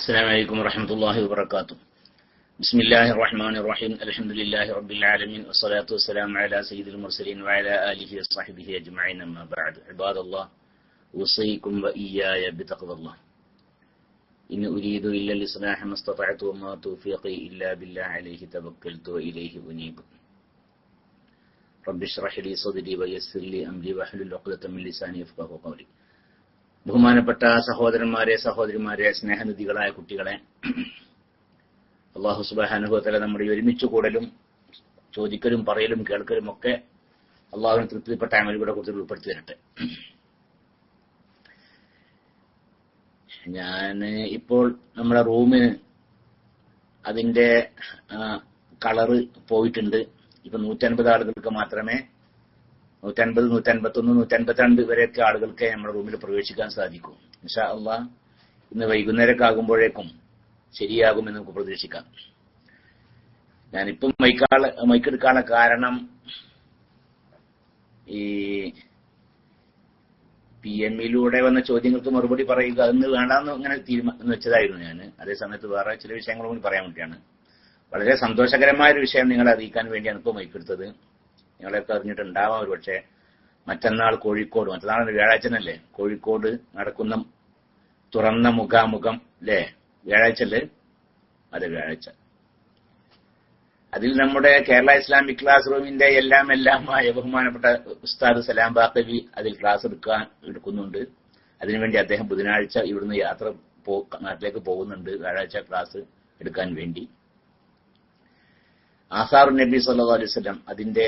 السلام عليكم ورحمة الله وبركاته. بسم الله الرحمن الرحيم. الحمد لله رب العالمين والصلاة والسلام على سيد المرسلين وعلى آله وصحبه أجمعين أما بعد. عباد الله أوصيكم وإياي بتقوى الله. إن أريد إلا الإصلاح ما استطعت وما توفيقي إلا بالله عليه توكلت وإليه أنيب. رب اشرح لي صدري ويسر لي أمري واحلل عقدة من لساني يفقه قولي. ബഹുമാനപ്പെട്ട സഹോദരന്മാരെ സഹോദരിമാരെ സ്നേഹനിധികളായ കുട്ടികളെ അള്ളാഹു സുബാനുഭവത്തിലെ നമ്മുടെ ഒരുമിച്ച് കൂടലും ചോദിക്കലും പറയലും കേൾക്കലും ഒക്കെ അള്ളാഹുവിന് തൃപ്തിപ്പെട്ട അമലുകളുടെ കുറിച്ച് ഉൾപ്പെടുത്തി തരട്ടെ ഞാൻ ഇപ്പോൾ നമ്മുടെ റൂമിന് അതിന്റെ കളറ് പോയിട്ടുണ്ട്. ഇപ്പൊ നൂറ്റൻപത് ആളുകൾക്ക് മാത്രമേ നൂറ്റൻപത് നൂറ്റൻപത്തൊന്ന് നൂറ്റൻപത്തിരണ്ട് വരെയൊക്കെ ആളുകൾക്ക് നമ്മുടെ റൂമിൽ പ്രവേശിക്കാൻ സാധിക്കും. ഇൻഷാ അള്ളാ ഇന്ന് വൈകുന്നേരമൊക്കെ ആകുമ്പോഴേക്കും ശരിയാകുമെന്ന് നമുക്ക് പ്രതീക്ഷിക്കാം. ഞാനിപ്പം മൈക്കാള മൈക്കെടുക്കാനുള്ള കാരണം ഈ പി എമ്മിലൂടെ വന്ന ചോദ്യങ്ങൾക്ക് മറുപടി പറയുക എന്ന് വേണ്ടാന്ന് ഇങ്ങനെ തീരുമാനം വെച്ചതായിരുന്നു ഞാൻ അതേ സമയത്ത് വേറെ ചില വിഷയങ്ങളും കൂടി പറയാൻ വേണ്ടിയാണ്. വളരെ സന്തോഷകരമായ ഒരു വിഷയം നിങ്ങളെ അറിയിക്കാൻ വേണ്ടിയാണ് ഇപ്പോൾ മൈക്കെടുത്തത് നിങ്ങളെയൊക്കെ അറിഞ്ഞിട്ടുണ്ടാവാം ഒരു പക്ഷേ മറ്റന്നാൾ കോഴിക്കോട് മറ്റന്നാൾ വ്യാഴാഴ്ചനല്ലേ കോഴിക്കോട് നടക്കുന്ന തുറന്ന മുഖാമുഖം അല്ലേ വ്യാഴാഴ്ച അല്ലേ? അതെ വ്യാഴാഴ്ച. അതിൽ നമ്മുടെ കേരള ഇസ്ലാമിക് ക്ലാസ് റൂമിന്റെ എല്ലാം എല്ലാമായ ബഹുമാനപ്പെട്ട ഉസ്താദ് സലാം ബാക്കവി അതിൽ ക്ലാസ് എടുക്കാൻ എടുക്കുന്നുണ്ട്. അതിനുവേണ്ടി അദ്ദേഹം ബുധനാഴ്ച ഇവിടുന്ന് യാത്ര നാട്ടിലേക്ക് പോകുന്നുണ്ട് വ്യാഴാഴ്ച ക്ലാസ് എടുക്കാൻ വേണ്ടി. ആസാർ നബി സല്ലാ അലൈവല്ലം അതിന്റെ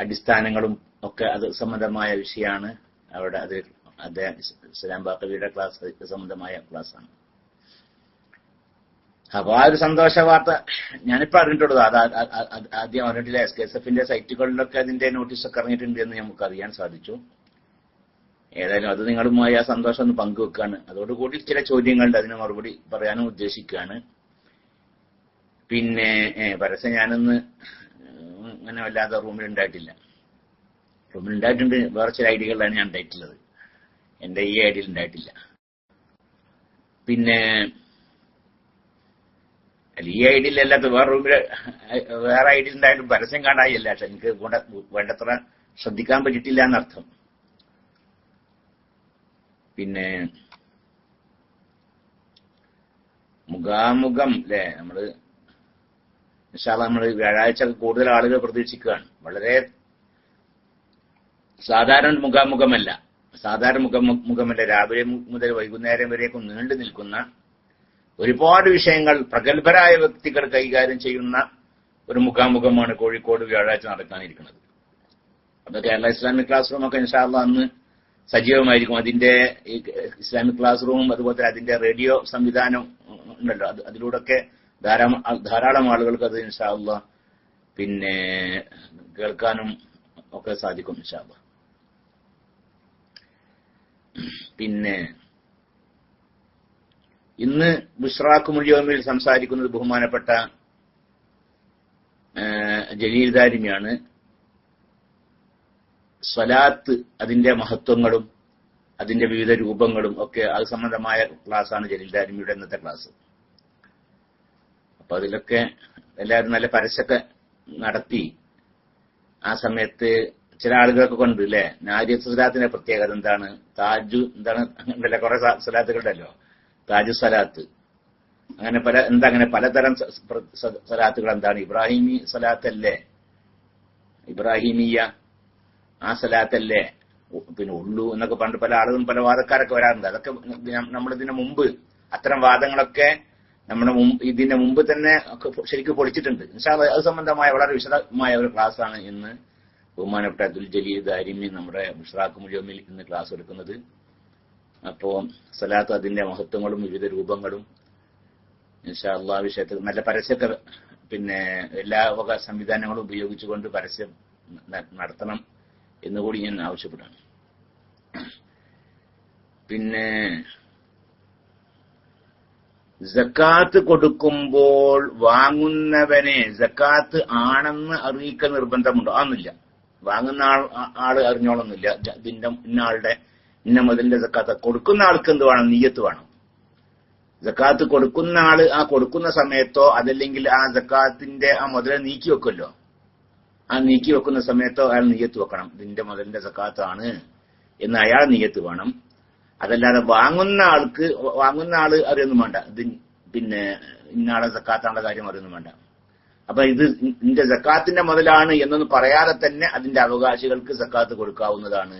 അടിസ്ഥാനങ്ങളും ഒക്കെ അത് സംബന്ധമായ വിഷയമാണ്. അവിടെ അത് അദ്ദേഹം ഇസ്ലാം ബാക്കവിയുടെ ക്ലാസ് സംബന്ധമായ ക്ലാസ്സാണ്. അപ്പൊ ആ ഒരു സന്തോഷ വാർത്ത ഞാനിപ്പോ അറിഞ്ഞിട്ടുള്ളത്. അത് ആദ്യം അറിഞ്ഞിട്ടില്ല? എസ് കെ എസ് എഫിന്റെ സൈറ്റുകളിലൊക്കെ അതിന്റെ നോട്ടീസൊക്കെ ഇറങ്ങിയിട്ടുണ്ട് എന്ന് നമുക്ക് അറിയാൻ സാധിച്ചു. ഏതായാലും അത് നിങ്ങളുമായി ആ സന്തോഷം ഒന്ന് പങ്കുവെക്കാണ്. അതോടുകൂടി ചില ചോദ്യങ്ങളുണ്ട്. അതിന് മറുപടി പറയാനും ഉദ്ദേശിക്കുകയാണ്. പിന്നെ പരസ്യം ഞാനൊന്ന് അങ്ങനെ വല്ലാതെ റൂമിൽ ഉണ്ടായിട്ടില്ല റൂമിൽ ഉണ്ടായിട്ടുണ്ട് വേറെ ചില ഐഡിയകളിലാണ് ഞാൻ ഉണ്ടായിട്ടുള്ളത്. എന്റെ ഈ ഐഡിയയിൽ ഉണ്ടായിട്ടില്ല. പിന്നെ ഈ ഐഡിയയിൽ അല്ലാത്ത വേറെ റൂമിൽ വേറെ ഐഡിയയിൽ ഉണ്ടായിട്ടും പരസ്യം കാണാനില്ല. പക്ഷെ എനിക്ക് വേണ്ടത്ര ശ്രദ്ധിക്കാൻ പറ്റിയിട്ടില്ല എന്നർത്ഥം. പിന്നെ മുഖാമുഖം അല്ലേ? നമ്മൾ ഇൻഷാല്ല നമ്മൾ വ്യാഴാഴ്ച കൂടുതൽ ആളുകൾ പ്രതീക്ഷിക്കുകയാണ്. വളരെ സാധാരണ മുഖാമുഖമല്ല. സാധാരണ മുഖ മുഖമല്ല. രാവിലെ മുതൽ വൈകുന്നേരം വരെയൊക്കെ നീണ്ടു നിൽക്കുന്ന ഒരുപാട് വിഷയങ്ങൾ പ്രഗത്ഭരായ വ്യക്തികൾ കൈകാര്യം ചെയ്യുന്ന ഒരു മുഖാമുഖമാണ് കോഴിക്കോട് വ്യാഴാഴ്ച നടക്കാനിരിക്കുന്നത്. അപ്പൊ കേരള ഇസ്ലാമിക് ക്ലാസ് റൂം ഒക്കെ ഇൻഷാല്ല അന്ന് സജീവമായിരിക്കും. അതിന്റെ ഇസ്ലാമിക് ക്ലാസ് റൂമും അതുപോലെ അതിന്റെ റേഡിയോ സംവിധാനം ഉണ്ടല്ലോ. അതിലൂടെ അതിലൂടെയൊക്കെ ധാരാളം ധാരാളം ആളുകൾക്ക് അത് ഇൻഷാല്ല പിന്നെ കേൾക്കാനും ഒക്കെ സാധിക്കും ഇൻഷാല്ല പിന്നെ ഇന്ന് ബുഷ്രാഖ് മുഴിയോമിൽ സംസാരിക്കുന്നത് ബഹുമാനപ്പെട്ട ജലീൽ ദാരിമിയാണ്. സ്വലാത്ത് അതിന്റെ മഹത്വങ്ങളും അതിന്റെ വിവിധ രൂപങ്ങളും ഒക്കെ അത് സംബന്ധമായ ക്ലാസ്സാണ് ജലീൽ ദാരിമിയുടെ ഇന്നത്തെ ക്ലാസ്. അപ്പൊ അതിലൊക്കെ എല്ലാവരും നല്ല പരസ്യമൊക്കെ നടത്തി. ആ സമയത്ത് ചില ആളുകളൊക്കെ കൊണ്ട് അല്ലേ നാരിയ സ്വലാത്തിന്റെ പ്രത്യേകത എന്താണ്? താജു എന്താണ്? അങ്ങനെ കുറെ സ്വലാത്തുകളുണ്ടല്ലോ. താജു സലാത്ത് അങ്ങനെ പല എന്താ അങ്ങനെ പലതരം സലാത്തുകൾ എന്താണ്? ഇബ്രാഹിമി സ്വലാത്തല്ലേ? ഇബ്രാഹിമിയ ആ സ്വലാത്തല്ലേ? പിന്നെ ഉള്ളു എന്നൊക്കെ പണ്ട് പല ആളുകളും പല വാദക്കാരൊക്കെ വരാറുണ്ട്. അതൊക്കെ നമ്മളിതിനു മുമ്പ് അത്തരം വാദങ്ങളൊക്കെ നമ്മുടെ ഇതിന്റെ മുമ്പ് തന്നെ ശരിക്കും പൊളിച്ചിട്ടുണ്ട്. അത് സംബന്ധമായ വളരെ വിശദമായ ഒരു ക്ലാസ് ആണ് ഇന്ന് ബഹുമാനപ്പെട്ട അബ്ദുൽ ജലീൽ ദാരിമി നമ്മുടെ മുഷ്റാഖ് മുജോമിൽ ഇന്ന് ക്ലാസ് എടുക്കുന്നത്. അപ്പോ സലാത്ത് അതിന്റെ മഹത്വങ്ങളും വിവിധ രൂപങ്ങളും ഇൻഷാ അള്ളാ വിഷയത്തിൽ നല്ല പരസ്യമൊക്കെ പിന്നെ എല്ലാ വക സംവിധാനങ്ങളും ഉപയോഗിച്ചുകൊണ്ട് പരസ്യം നടത്തണം എന്നുകൂടി ഞാൻ ആവശ്യപ്പെടാണ് പിന്നെ ജക്കാത്ത് കൊടുക്കുമ്പോൾ വാങ്ങുന്നവനെ ജക്കാത്ത് ആണെന്ന് അറിയിക്കൽ നിർബന്ധമുണ്ടോ? അതൊന്നുമില്ല. വാങ്ങുന്ന ആൾ ആൾ അറിഞ്ഞോളൊന്നുമില്ല. ഇതിന്റെ ഇന്ന ആളുടെ ഇന്ന മുതലിന്റെ സക്കാത്ത കൊടുക്കുന്ന ആൾക്ക് എന്ത് വേണം? നീയത്ത് വേണം. ജക്കാത്ത് കൊടുക്കുന്ന ആൾ ആ കൊടുക്കുന്ന സമയത്തോ അതല്ലെങ്കിൽ ആ ജക്കാത്തിന്റെ ആ മുതലെ നീക്കി വെക്കുമല്ലോ. ആ നീക്കി വെക്കുന്ന സമയത്തോ അയാൾ നീയത്ത് വെക്കണം. ഇതിന്റെ മുതലിന്റെ ജക്കാത്താണ് എന്ന് അയാൾ നീയത്ത് വേണം. അതല്ലാതെ വാങ്ങുന്ന ആൾക്ക് വാങ്ങുന്ന ആൾ അറിയൊന്നും വേണ്ട. ഇത് പിന്നെ ഇന്നാളെ സക്കാത്താനുള്ള കാര്യം അറിയൊന്നും വേണ്ട. അപ്പൊ ഇത് നിന്റെ സക്കാത്തിന്റെ മുതലാണ് എന്നൊന്ന് പറയാതെ തന്നെ അതിന്റെ അവകാശികൾക്ക് സക്കാത്ത് കൊടുക്കാവുന്നതാണ്.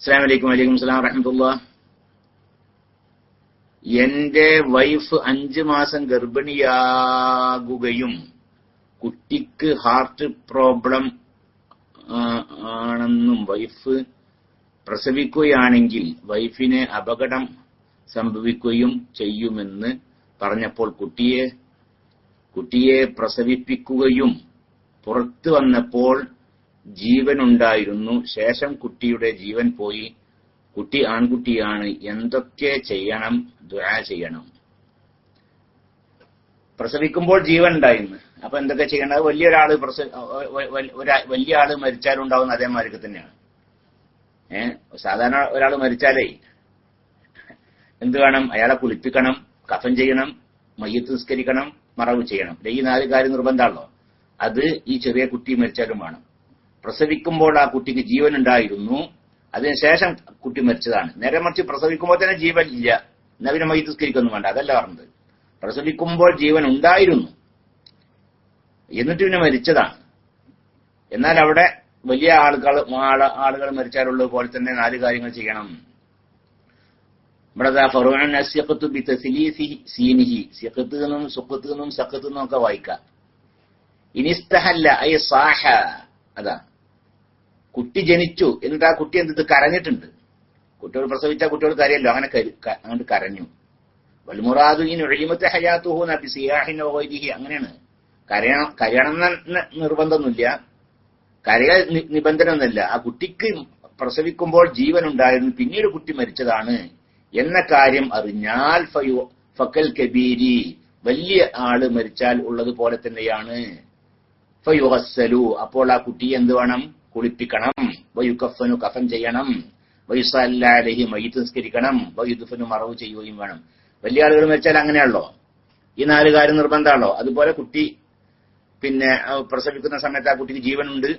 അസ്സാം വലൈക്കും വലൈക്കും സ്ലാം വറഹമത്തുള്ള. എന്റെ വൈഫ് അഞ്ചു മാസം ഗർഭിണിയാകുകയും കുട്ടിക്ക് ഹാർട്ട് പ്രോബ്ലം ആണെന്നും വൈഫ് പ്രസവിക്കുകയാണെങ്കിൽ വൈഫിന് അപകടം സംഭവിക്കുകയും ചെയ്യുമെന്ന് പറഞ്ഞപ്പോൾ കുട്ടിയെ കുട്ടിയെ പ്രസവിപ്പിക്കുകയും പുറത്തു വന്നപ്പോൾ ജീവനുണ്ടായിരുന്നു. ശേഷം കുട്ടിയുടെ ജീവൻ പോയി. കുട്ടി ആൺകുട്ടിയാണ്. എന്തൊക്കെ ചെയ്യണം? ദ്വാ ചെയ്യണം. പ്രസവിക്കുമ്പോൾ ജീവൻ ഉണ്ടായിരുന്നു. അപ്പൊ എന്തൊക്കെ ചെയ്യണം? വലിയൊരാൾ പ്രസവ വലിയ ആൾ മരിച്ചാലുണ്ടാവുന്ന അതേമാതിരി തന്നെയാണ്. സാധാരണ ഒരാൾ മരിച്ചാലേ എന്ത് വേണം അയാളെ കുളിപ്പിക്കണം കഫൻ ചെയ്യണം മയ്യത്ത് നിസ്കരിക്കണം മറവ് ചെയ്യണം. ഈ നാല് കാര്യം നിർബന്ധമാണല്ലോ. അത് ഈ ചെറിയ കുട്ടി മരിച്ചാലും വേണം. പ്രസവിക്കുമ്പോൾ ആ കുട്ടിക്ക് ജീവൻ ഉണ്ടായിരുന്നു. അതിനുശേഷം കുട്ടി മരിച്ചതാണ്. നേരെ മറിച്ച് പ്രസവിക്കുമ്പോൾ തന്നെ ജീവൻ ഇല്ല. എന്നാ പിന്നെ മയ്യത്ത് നിസ്കരിക്കൊന്നും വേണ്ട. അതല്ല പറഞ്ഞത്. പ്രസവിക്കുമ്പോൾ ജീവൻ ഉണ്ടായിരുന്നു. എന്നിട്ട് പിന്നെ മരിച്ചതാണ്. എന്നാൽ അവിടെ വലിയ ആളുകൾ ആളുകൾ മരിച്ചാലുള്ളത് പോലെ തന്നെ നാല് കാര്യങ്ങൾ ചെയ്യണം. ഇവിടെ ഫറുവാൻ അസ്യഖത്ത് ബി സിഖത്ത് സുഖത്ത് സഖത്ത് ഒക്കെ വായിക്കാം. ഇനിസ്തഹല്ല ഐ സാഹ. അതാ. കുട്ടി ജനിച്ചു. എന്നിട്ട് ആ കുട്ടി എന്ത് കരഞ്ഞിട്ടുണ്ട്. കുട്ടികൾ പ്രസവിച്ച കുട്ടികൾ കരയല്ലോ അങ്ങനെ അങ്ങോട്ട് കരഞ്ഞു. വൽമുറാദു ഇനി ഒഴിമത്തെ ഹയാത്തുഹു നബി സിയാഹിൻ അങ്ങനെയാണ്. കരയണം കരയണം എന്ന നിർബന്ധമൊന്നുമില്ല. കരയൽ ഒന്നല്ല ആ കുട്ടിക്ക് പ്രസവിക്കുമ്പോൾ ജീവൻ ഉണ്ടായിരുന്നു പിന്നീട് കുട്ടി മരിച്ചതാണ് എന്ന കാര്യം അറിഞ്ഞാൽ ഫക്കൽ കബീരി വലിയ ആൾ മരിച്ചാൽ ഉള്ളത് പോലെ തന്നെയാണ്. ഫയുഹസ്സലു അപ്പോൾ ആ കുട്ടി എന്ത് വേണം? കുളിപ്പിക്കണം. വയുക്കഫനു കഫൻ ചെയ്യണം. വയുസല്ലാലഹി മയ്യത്ത് നിസ്കരിക്കണം. വയുദുഫനു മറവ് ചെയ്യുകയും വേണം. വലിയ ആളുകൾ മരിച്ചാൽ അങ്ങനെയാണല്ലോ. ഈ നാല് കാര്യം നിർബന്ധമാണല്ലോ. അതുപോലെ കുട്ടി പിന്നെ പ്രസവിക്കുന്ന സമയത്ത് ആ കുട്ടിക്ക് ജീവനുണ്ട്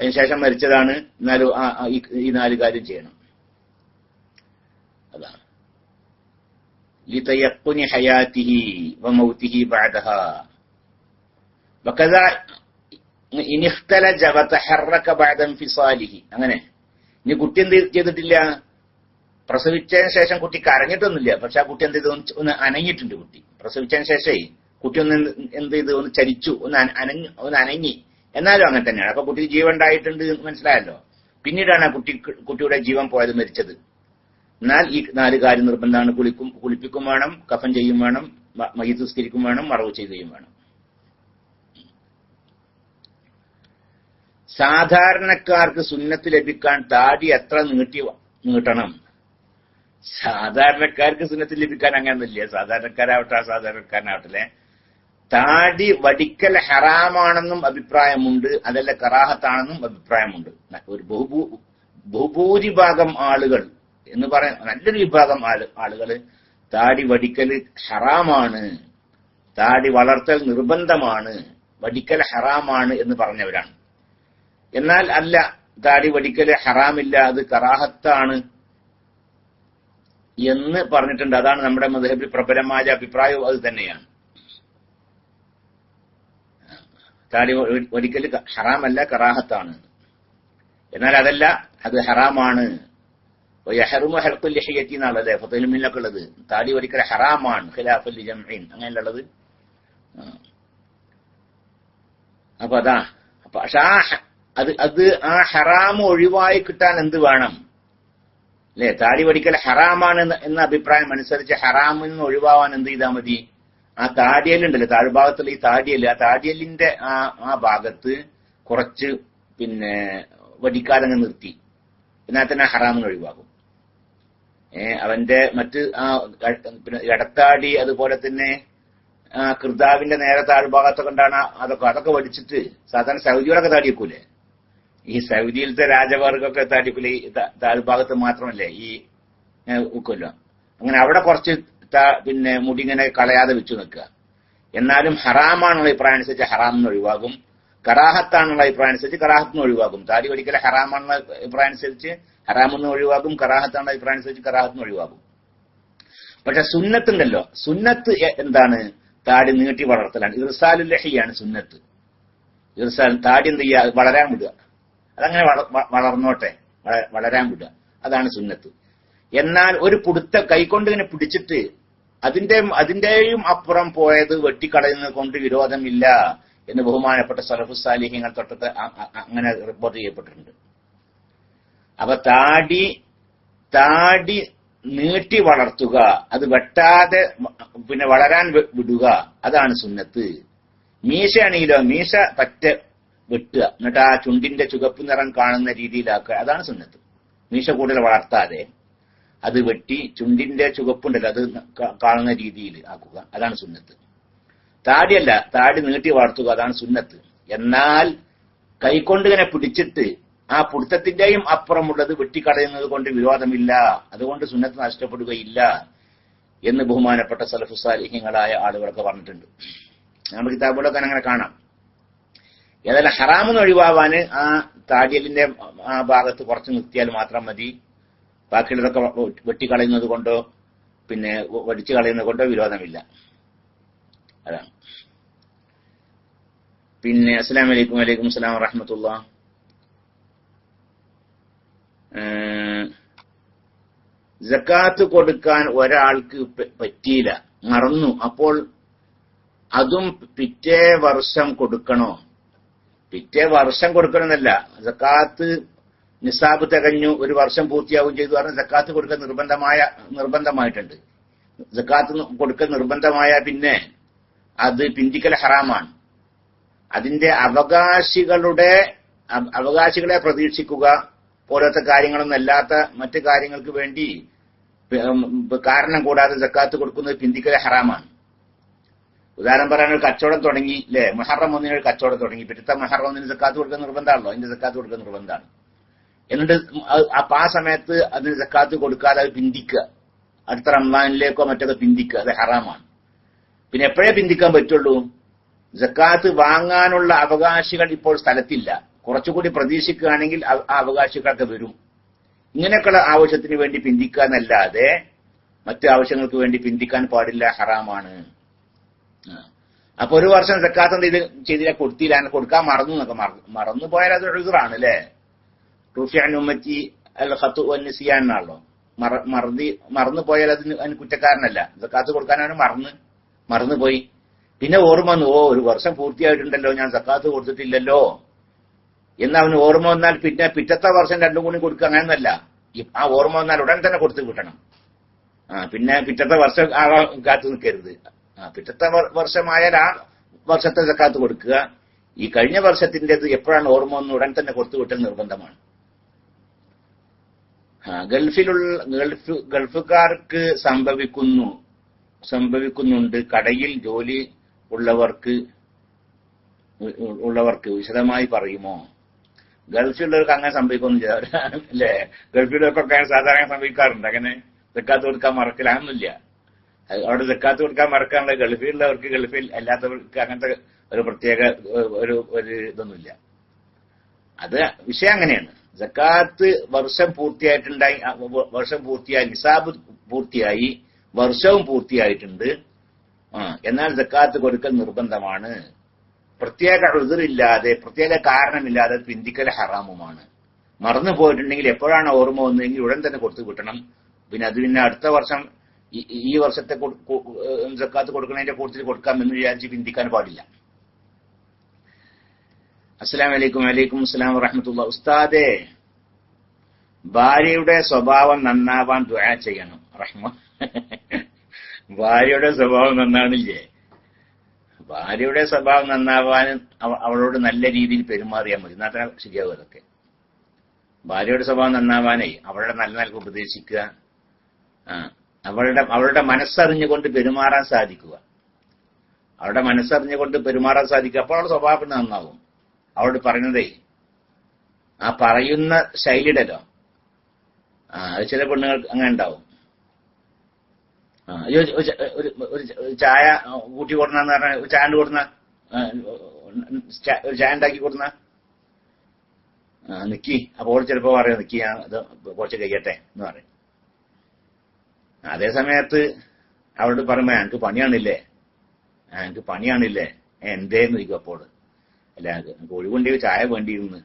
അതിനുശേഷം മരിച്ചതാണ് എന്നാലും ഈ നാല് കാര്യം ചെയ്യണം അതാണ് لتيقن حياته وموته بعدها وكذا إن اختلج وتحرك بعد انفصاله അങ്ങനെ ഇനി കുട്ടി എന്ത് ചെയ്തിട്ടില്ല പ്രസവിച്ചതിന് ശേഷം കുട്ടി കരഞ്ഞിട്ടൊന്നുമില്ല പക്ഷെ ആ കുട്ടി എന്ത് ചെയ്തു ഒന്ന് അനങ്ങിയിട്ടുണ്ട് കുട്ടി പ്രസവിച്ചതിന് ശേഷമേ കുട്ടി ഒന്ന് എന്ത് ചെയ്ത് ഒന്ന് ചരിച്ചു ഒന്ന് അനങ്ങി ഒന്ന് അനങ്ങി. എന്നാലും അങ്ങനെ തന്നെയാണ്. അപ്പൊ കുട്ടിക്ക് ജീവൻ ഉണ്ടായിട്ടുണ്ട് മനസ്സിലായല്ലോ? പിന്നീടാണ് ആ കുട്ടി കുട്ടിയുടെ ജീവൻ പോയത് മരിച്ചത്. എന്നാൽ ഈ നാല് കാര്യം നിർബന്ധമാണ്. കുളിക്കും കുളിപ്പിക്കും വേണം കഫൻ ചെയ്യും വേണം മയ്യത്ത് സുസ്കരിക്കും വേണം മറവ് ചെയ്യുകയും വേണം. സാധാരണക്കാർക്ക് സുന്നത്ത് ലഭിക്കാൻ താടി എത്ര നീട്ടി നീട്ടണം? സാധാരണക്കാർക്ക് സുന്നത്ത് ലഭിക്കാൻ അങ്ങനെയൊന്നുമില്ല സാധാരണക്കാരാവട്ടെ അസാധാരണക്കാരനാവട്ടെ താടി വടിക്കൽ ഹറാമാണെന്നും അഭിപ്രായമുണ്ട് അതല്ല കറാഹത്താണെന്നും അഭിപ്രായമുണ്ട്. ഒരു ബഹുഭൂ ബഹുഭൂരിഭാഗം ആളുകൾ എന്ന് പറയാൻ നല്ലൊരു വിഭാഗം ആളുകൾ താടി വടിക്കൽ ഹറാമാണ് താടി വളർത്തൽ നിർബന്ധമാണ് വടിക്കൽ ഹറാമാണ് എന്ന് പറഞ്ഞവരാണ്. എന്നാൽ അല്ല താടി വടിക്കൽ ഹറാമില്ല അത് കറാഹത്താണ് എന്ന് പറഞ്ഞിട്ടുണ്ട്. അതാണ് നമ്മുടെ മധുഹബിൽ പ്രബലമായ അഭിപ്രായവും അത് തന്നെയാണ്. താടി വടിക്കൽ ഹറാമല്ല കറാഹത്താണ്. എന്നാൽ അതല്ല അത് ഹറാമാണ്. ഹെറുമ ഹെൽക്കുൽ ലഹിയത്തി എന്നുള്ളത് ഫത്തുലിമിനൊക്കെ ഉള്ളത്. താടി ഒരിക്കൽ ഹറാമാണ്. ഖിലാഫുൽ ജംഇൻ അങ്ങനെയുള്ളത്. അപ്പൊ അതാ. പക്ഷെ ആ അത് അത് ആ ഹറാം ഒഴിവായി കിട്ടാൻ എന്ത് വേണം? അല്ലെ? താടി പഠിക്കൽ ഹറാമാണ് എന്ന അഭിപ്രായം അനുസരിച്ച് ഹറാമിൽ നിന്ന് ഒഴിവാവാൻ എന്ത് ചെയ്താൽ മതി? ആ താടിയലുണ്ടല്ലോ താഴ്ഭാഗത്തുള്ള ഈ താടിയൽ ആ താടിയലിന്റെ ആ ആ ഭാഗത്ത് കുറച്ച് പിന്നെ വടിക്കാലങ്ങൾ നിർത്തി. പിന്നെ തന്നെ ഹറാമിന് ഒഴിവാകും ഏർ അവന്റെ മറ്റ് ആ പിന്നെ ഇടത്താടി അതുപോലെ തന്നെ ആ കൃതാവിന്റെ നേരെ താഴ്ഭാഗത്തൊക്കെ ഉണ്ടാണ് അതൊക്കെ അതൊക്കെ വടിച്ചിട്ട് സാധാരണ സൗദിയോടൊക്കെ താടി വെക്കൂലേ ഈ സൗദിയിലത്തെ രാജവർഗമൊക്കെ താടിക്കൂലേ ഈ താഴ്ഭാഗത്ത് മാത്രമല്ലേ ഈ കൊല്ലം അങ്ങനെ അവിടെ കുറച്ച് പിന്നെ മുടിങ്ങനെ കളയാതെ വെച്ചു നിൽക്കുക. എന്നാലും ഹറാമാണുള്ള അഭിപ്രായം അനുസരിച്ച് ഹറാമിന് ഒഴിവാകും. കറാഹത്താണുള്ള അഭിപ്രായം അനുസരിച്ച് കറാഹത്തിന് ഒഴിവാകും. താടി ഒരിക്കലും ഹറാമാണുള്ള അഭിപ്രായം അനുസരിച്ച് ഹറാമെന്ന് ഒഴിവാകും. കറാഹത്താണുള്ള അഭിപ്രായം അനുസരിച്ച് കറാഹത്തിന് ഒഴിവാകും. പക്ഷെ സുന്നത്തുണ്ടല്ലോ. സുന്നത്ത് എന്താണ്? താടി നീട്ടി വളർത്തലാണ്. ഇർസാലുൽ ലഹിയാണ് സുന്നത്ത്. ഇർസാൽ താടി എന്ത് ചെയ്യുക വളരാൻ വിടുക. അതങ്ങനെ വളർന്നോട്ടെ. വളരാൻ വിടുക. അതാണ് സുന്നത്ത്. എന്നാൽ ഒരു പുടുത്ത കൈകൊണ്ട് ഇങ്ങനെ പിടിച്ചിട്ട് അതിന്റെ അതിന്റെയും അപ്പുറം പോയത് വെട്ടിക്കടയുന്നത് കൊണ്ട് വിരോധമില്ല എന്ന് ബഹുമാനപ്പെട്ട സലഫു സാലിഹ്യങ്ങൾ തൊട്ടത്ത് അങ്ങനെ റിപ്പോർട്ട് ചെയ്യപ്പെട്ടിട്ടുണ്ട്. അപ്പൊ താടി താടി നീട്ടി വളർത്തുക അത് വെട്ടാതെ പിന്നെ വളരാൻ വിടുക അതാണ് സുന്നത്ത്. മീശ മീശയാണെങ്കിലോ മീശ പറ്റ വെട്ടുക എന്നിട്ട് ആ ചുണ്ടിന്റെ ചുവപ്പ് നിറം കാണുന്ന രീതിയിലാക്കുക അതാണ് സുന്നത്ത്. മീശ കൂടുതൽ വളർത്താതെ. അത് വെട്ടി ചുണ്ടിന്റെ ചുവപ്പുണ്ടല്ലോ അത് കാണുന്ന രീതിയിൽ ആക്കുക. അതാണ് സുന്നത്ത്. താടിയല്ല താടി നീട്ടി വളർത്തുക അതാണ് സുന്നത്ത്. എന്നാൽ കൈകൊണ്ട് ഇങ്ങനെ പിടിച്ചിട്ട് ആ പിടുത്തത്തിന്റെയും അപ്പുറമുള്ളത് വെട്ടിക്കളയുന്നത് കൊണ്ട് വിരോധമില്ല. അതുകൊണ്ട് സുന്നത്ത് നഷ്ടപ്പെടുകയില്ല എന്ന് ബഹുമാനപ്പെട്ട സലഫുസാലിഹ്യങ്ങളായ ആളുകളൊക്കെ പറഞ്ഞിട്ടുണ്ട്. നമ്മുടെ കിതാബുകളൊക്കെ അങ്ങനെ കാണാം. ഏതായാലും ഹറാമെന്ന് ഒഴിവാവാന് ആ താടിയലിന്റെ ആ ഭാഗത്ത് കുറച്ച് നിർത്തിയാൽ മാത്രം മതി. ബാക്കിയുള്ളതൊക്കെ വെട്ടിക്കളയുന്നത് കൊണ്ടോ പിന്നെ വടിച്ചു കളയുന്നത് കൊണ്ടോ വിരോധമില്ല. അതാണ്. പിന്നെ അസ്സലാം വലൈക്കും വലൈക്കും അസ്സലാം വറഹമത്തുള്ള. ജക്കാത്ത് കൊടുക്കാൻ ഒരാൾക്ക് പറ്റിയില്ല. മറന്നു. അപ്പോൾ അതും പിറ്റേ വർഷം കൊടുക്കണോ? പിറ്റേ വർഷം കൊടുക്കണമെന്നല്ല. ജക്കാത്ത് നിസാബ് തികഞ്ഞു ഒരു വർഷം പൂർത്തിയാവുകയും ചെയ്തു. പറഞ്ഞ് സക്കാത്ത് കൊടുക്കൽ നിർബന്ധമായ നിർബന്ധമായിട്ടുണ്ട്. സക്കാത്ത് കൊടുക്കാൻ നിർബന്ധമായ പിന്നെ അത് പിന്തിക്കൽ ഹറാമാണ്. അതിന്റെ അവകാശികളുടെ അവ- അവകാശികളെ പ്രതീക്ഷിക്കുക പോലത്തെ കാര്യങ്ങളൊന്നും അല്ലാത്ത മറ്റു കാര്യങ്ങൾക്ക് വേണ്ടി കാരണം കൂടാതെ സക്കാത്ത് കൊടുക്കുന്നത് പിന്തിക്കൽ ഹറാമാണ്. ഉദാഹരണം പറയാൻ ഒരു കച്ചവടം തുടങ്ങി അല്ലെ മഹറം ഒന്നിന് കച്ചവടം തുടങ്ങി. പിറ്റത്തെ മഹറം ഒന്നിന് സക്കാത്ത് കൊടുക്കുന്ന നിർബന്ധമാണല്ലോ. അതിന്റെ സക്കാത്ത് കൊടുക്കുന്ന നിർബന്ധമാണ്. എന്നിട്ട് അപ്പൊ ആ സമയത്ത് അതിന് സക്കാത്ത് കൊടുക്കാതെ അത് പിന്തിക്കുക. അടുത്ത റംസാനിലേക്കോ മറ്റൊക്കെ പിന്തിക്കുക. അത് ഹറാമാണ്. പിന്നെ എപ്പോഴേ പിന്തിക്കാൻ പറ്റുള്ളൂ? ജക്കാത്ത് വാങ്ങാനുള്ള അവകാശികൾ ഇപ്പോൾ സ്ഥലത്തില്ല. കുറച്ചുകൂടി പ്രതീക്ഷിക്കുകയാണെങ്കിൽ ആ അവകാശികളൊക്കെ വരും. ഇങ്ങനെയൊക്കെയുള്ള ആവശ്യത്തിന് വേണ്ടി പിന്തിക്കുക എന്നല്ലാതെ മറ്റു ആവശ്യങ്ങൾക്ക് വേണ്ടി പിന്തിക്കാൻ പാടില്ല ഹറാമാണ്. അപ്പൊ ഒരു വർഷം സക്കാത്ത് എന്ത് ചെയ്തില്ല? കൊടുത്തില്ല. കൊടുക്കാൻ മറന്നു എന്നൊക്കെ മറന്നു പോയാൽ അത് എഴുതറാണ് അല്ലേ? റുഫിയാൻ ഉമ്മറ്റി അൽ ഖത്തു ചെയ്യാനാണല്ലോ എന്നാണല്ലോ മറ മറതി മറന്നു പോയാൽ അതിന് അതിന് കുറ്റക്കാരനല്ല സക്കാത്ത് കൊടുക്കാനാണ് മറന്ന് മറന്നുപോയി പിന്നെ ഓർമ്മ വന്നു ഓ ഒരു വർഷം പൂർത്തിയായിട്ടുണ്ടല്ലോ ഞാൻ സക്കാത്ത് കൊടുത്തിട്ടില്ലല്ലോ എന്ന് അവന് ഓർമ്മ വന്നാൽ പിന്നെ പിറ്റത്തെ വർഷം രണ്ടും കൂടി കൊടുക്കുക അങ്ങനെയൊന്നല്ല ആ ഓർമ്മ വന്നാൽ ഉടൻ തന്നെ കൊടുത്തു കിട്ടണം ആ പിന്നെ പിറ്റത്തെ വർഷം ആ കാത്തു നിൽക്കരുത്. ആ പിറ്റത്തെ വർ- വർഷമായാൽ ആ വർഷത്തെ സക്കാത്ത് കൊടുക്കുക. ഈ കഴിഞ്ഞ വർഷത്തിന്റെത് എപ്പോഴാണ് ഓർമ്മ വന്ന് ഉടൻ തന്നെ കൊടുത്തു കിട്ടൽ നിർബന്ധമാണ്. ഗൾഫിലുള്ള ഗൾഫ് ഗൾഫുകാർക്ക് സംഭവിക്കുന്നു സംഭവിക്കുന്നുണ്ട്. കടയിൽ ജോലി ഉള്ളവർക്ക് ഉള്ളവർക്ക് വിശദമായി പറയുമോ? ഗൾഫിലുള്ളവർക്ക് അങ്ങനെ സംഭവിക്കുന്നു അല്ലേ? ഗൾഫിലുള്ളവർക്കൊക്കെ സാധാരണ സംഭവിക്കാറുണ്ട്. അങ്ങനെ തെക്കാത്ത് കൊടുക്കാൻ മറക്കലാണെന്നില്ല. അത് അവിടെ തെക്കാത്ത് കൊടുക്കാൻ മറക്കാനുള്ള ഗൾഫിലുള്ളവർക്ക് ഗൾഫിൽ അല്ലാത്തവർക്ക് അങ്ങനത്തെ ഒരു പ്രത്യേക ഒരു ഒരു ഇതൊന്നുമില്ല. അത് വിഷയം അങ്ങനെയാണ്. ജക്കാത്ത് വർഷം പൂർത്തിയായിട്ടുണ്ടായി വർഷം പൂർത്തിയായി നിസാബ് പൂർത്തിയായി വർഷവും പൂർത്തിയായിട്ടുണ്ട്. എന്നാൽ ജക്കാത്ത് കൊടുക്കൽ നിർബന്ധമാണ്. പ്രത്യേക ഉതിറില്ലാതെ പ്രത്യേക കാരണമില്ലാതെ പിന്തിക്കൽ ഹറാമുമാണ്. മറന്നു പോയിട്ടുണ്ടെങ്കിൽ എപ്പോഴാണ് ഓർമ്മ വന്നതെങ്കിൽ ഉടൻ തന്നെ കൊടുത്തു കിട്ടണം. പിന്നെ അത് പിന്നെ അടുത്ത വർഷം ഈ- വർഷത്തെ ജക്കാത്ത് കൊടുക്കുന്നതിന്റെ കൂടുതൽ കൊടുക്കാം എന്ന് വിചാരിച്ച് പിന്തിക്കാൻ പാടില്ല. അസ്സലാം വലൈക്കും വലൈക്കും അസ്സലാം വറഹമത്തുള്ള. ഉസ്താദെ ഭാര്യയുടെ സ്വഭാവം നന്നാവാൻ ദുആ ചെയ്യണം. റഹ്മ. ഭാര്യയുടെ സ്വഭാവം നന്നാണില്ലേ ഭാര്യയുടെ സ്വഭാവം നന്നാവാൻ അവളോട് നല്ല രീതിയിൽ പെരുമാറിയാൽ മതി. തന്നെ ശരിയാവും അതൊക്കെ. ഭാര്യയുടെ സ്വഭാവം നന്നാവാനായി അവളുടെ നല്ല നിലയ്ക്ക് ഉപദേശിക്കുക. അവളുടെ അവളുടെ മനസ്സറിഞ്ഞുകൊണ്ട് പെരുമാറാൻ സാധിക്കുക. അവളുടെ മനസ്സറിഞ്ഞുകൊണ്ട് പെരുമാറാൻ സാധിക്കുക. അപ്പോൾ അവളുടെ സ്വഭാവം നന്നാവും. അവളോട് പറയുന്നതേ ആ പറയുന്ന ശൈലിയുടെല്ലോ ആ അത് ചില പെണ്ണുങ്ങൾക്ക് അങ്ങനെ ഉണ്ടാവും. ആ, ഒരു- ചായ കൂട്ടി കൊടുന്ന പറഞ്ഞ ചായ കൊടുന്ന? ഒരു ചായ ഉണ്ടാക്കി കൊടുന്ന? നിക്കി അപ്പോൾ ചിലപ്പോ പറയും നിക്കി ഞാൻ ഇത് കുറച്ച് കഴിയട്ടെ എന്ന് പറയും. അതേ സമയത്ത് അവളോട് പറയുമ്പോ എനിക്ക് പണിയാണില്ലേ? എനിക്ക് പണിയാണില്ലേ? "ഏ, എന്തേന്ന് ചോദിക്കും അപ്പോൾ അല്ല? നമുക്ക് ഒഴിവുണ്ടെങ്കിൽ ചായ വേണ്ടിയിരുന്നു.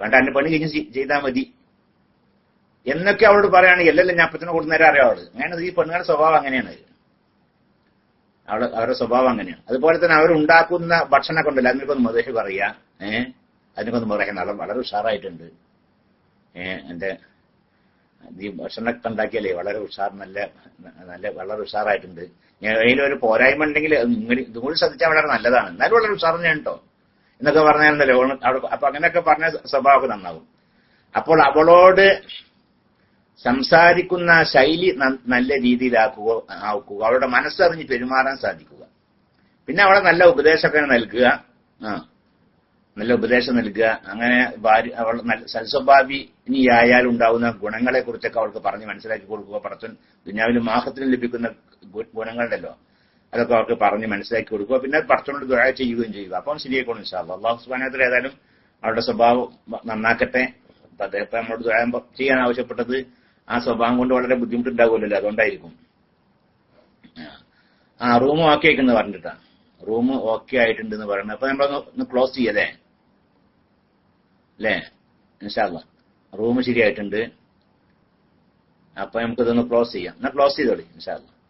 വേണ്ട എന്റെ പണി കഴിഞ്ഞ് ചെയ്- ചെയ്താൽ മതി. എന്നൊക്കെ അവളോട് പറയുകയാണെങ്കിൽ എല്ലാം ഞാൻ അപ്പത്തിനെ കൊടുക്കുന്നേരം അറിയാം അവൾ. അങ്ങനെ ഈ പെണ്ണുങ്ങളുടെ സ്വഭാവം അങ്ങനെയാണ്. അവൾ അവരുടെ സ്വഭാവം അങ്ങനെയാണ്. അതുപോലെ തന്നെ അവരുണ്ടാക്കുന്ന ഭക്ഷണമൊക്കെ ഉണ്ടല്ലോ അതിനൊക്കെ ഒന്ന് മധുഹ പറയാ. ഏഹ് അതിനൊക്കെ ഒന്ന് പറയാം നല്ല വളരെ ഉഷാറായിട്ടുണ്ട്. ഏഹ് എന്റെ ഈ ഭക്ഷണമൊക്കെ ഉണ്ടാക്കിയാലേ വളരെ ഉഷാർ നല്ല നല്ല വളരെ ഉഷാറായിട്ടുണ്ട്. ഞാൻ അതിലൊരു പോരായ്മ ഉണ്ടെങ്കിൽ ഇതും കൂടി ശ്രദ്ധിച്ചാൽ വളരെ നല്ലതാണ്. എന്നാലും വളരെ ഉഷാർ തന്നെയാണ് കേട്ടോ എന്നൊക്കെ പറഞ്ഞാലുണ്ടല്ലോ. അവിടെ അപ്പൊ അങ്ങനെയൊക്കെ പറഞ്ഞ സ്വഭാവമൊക്കെ നന്നാവും. അപ്പോൾ അവളോട് സംസാരിക്കുന്ന ശൈലി നല്ല രീതിയിലാക്കുക ആക്കുക. അവളുടെ മനസ്സറിഞ്ഞ് പെരുമാറാൻ സാധിക്കുക. പിന്നെ അവളെ നല്ല ഉപദേശമൊക്കെ നൽകുക. ആ. നല്ല ഉപദേശം നൽകുക. അങ്ങനെ ഭാര്യ അവൾ നല്ല സൽസ്വഭാവിനിയായാൽ ഉണ്ടാവുന്ന ഗുണങ്ങളെ കുറിച്ചൊക്കെ അവൾക്ക് പറഞ്ഞ് മനസ്സിലാക്കി കൊടുക്കുക. പറച്ചൻ ദുനിയാവിൽ മാഹത്തിന് ലഭിക്കുന്ന ഗുണങ്ങളുണ്ടല്ലോ. അതൊക്കെ അവർക്ക് പറഞ്ഞ് മനസ്സിലാക്കി കൊടുക്കുക. പിന്നെ പടച്ചോണ്ട് ദുരാ ചെയ്യുകയും ചെയ്യുക. അപ്പം ശരിയായിക്കോളും ഇൻഷാല്ല അള്ളാഹു സുബാനത്തിൽ ഏതായാലും അവരുടെ സ്വഭാവം നന്നാക്കട്ടെ. അദ്ദേഹത്തെ നമ്മളോട് ദുരാ ചെയ്യാൻ ആവശ്യപ്പെട്ടത് ആ സ്വഭാവം കൊണ്ട് വളരെ ബുദ്ധിമുട്ടുണ്ടാവുമല്ലോ അതുകൊണ്ടായിരിക്കും. ആ. റൂം ഓക്കെ ആയിക്കെന്ന് പറഞ്ഞിട്ടാ. റൂം ഓക്കെ ആയിട്ടുണ്ട് എന്ന് പറയുന്നത്. അപ്പൊ നമ്മളൊന്ന് ക്ലോസ് ചെയ്യല്ലേ? അല്ലേ ഇൻഷാല്ല റൂം ശരിയായിട്ടുണ്ട്. അപ്പൊ നമുക്കിതൊന്ന് ക്ലോസ് ചെയ്യാം. എന്നാ ക്ലോസ് ചെയ്തോളി ഇൻഷാല്ല